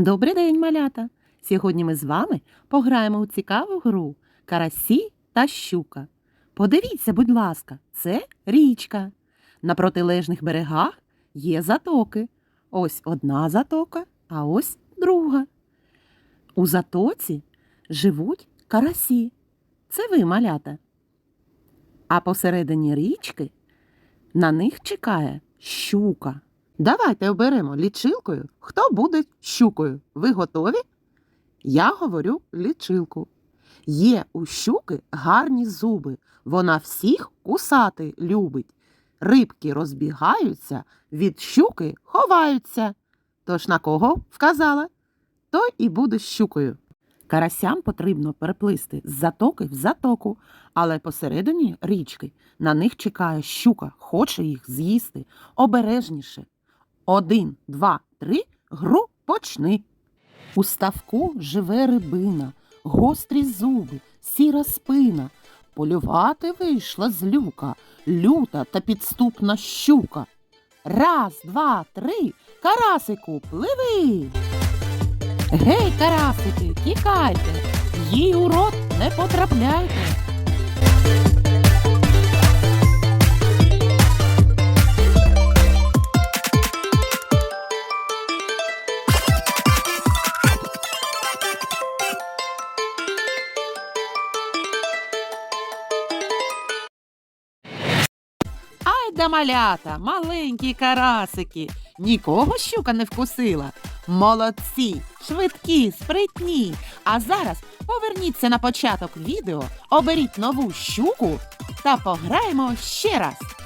Добрий день, малята! Сьогодні ми з вами пограємо у цікаву гру Карасі та щука. Подивіться, будь ласка, це річка. На протилежних берегах є затоки. Ось одна затока, а ось друга. У затоці живуть карасі. Це ви, малята. А посередині річки на них чекає щука. Давайте оберемо лічилкою, хто буде щукою. Ви готові? Я говорю лічилку. Є у щуки гарні зуби. Вона всіх кусати любить. Рибки розбігаються, від щуки ховаються. Тож на кого вказала, той і буде щукою. Карасям потрібно переплисти з затоки в затоку, але посередині річки на них чекає щука, хоче їх з'їсти обережніше. Один, два, три, гру почни. У ставку живе рибина, гострі зуби, сіра спина. Полювати вийшла з люка, люта та підступна щука. Раз, два, три, карасику, пливи. Гей, карасики, тікайте, їй у рот не потрапляйте. Ай малята, маленькі карасики. Нікого щука не вкусила. Молодці, швидкі, спритні. А зараз поверніться на початок відео, оберіть нову щуку та пограємо ще раз.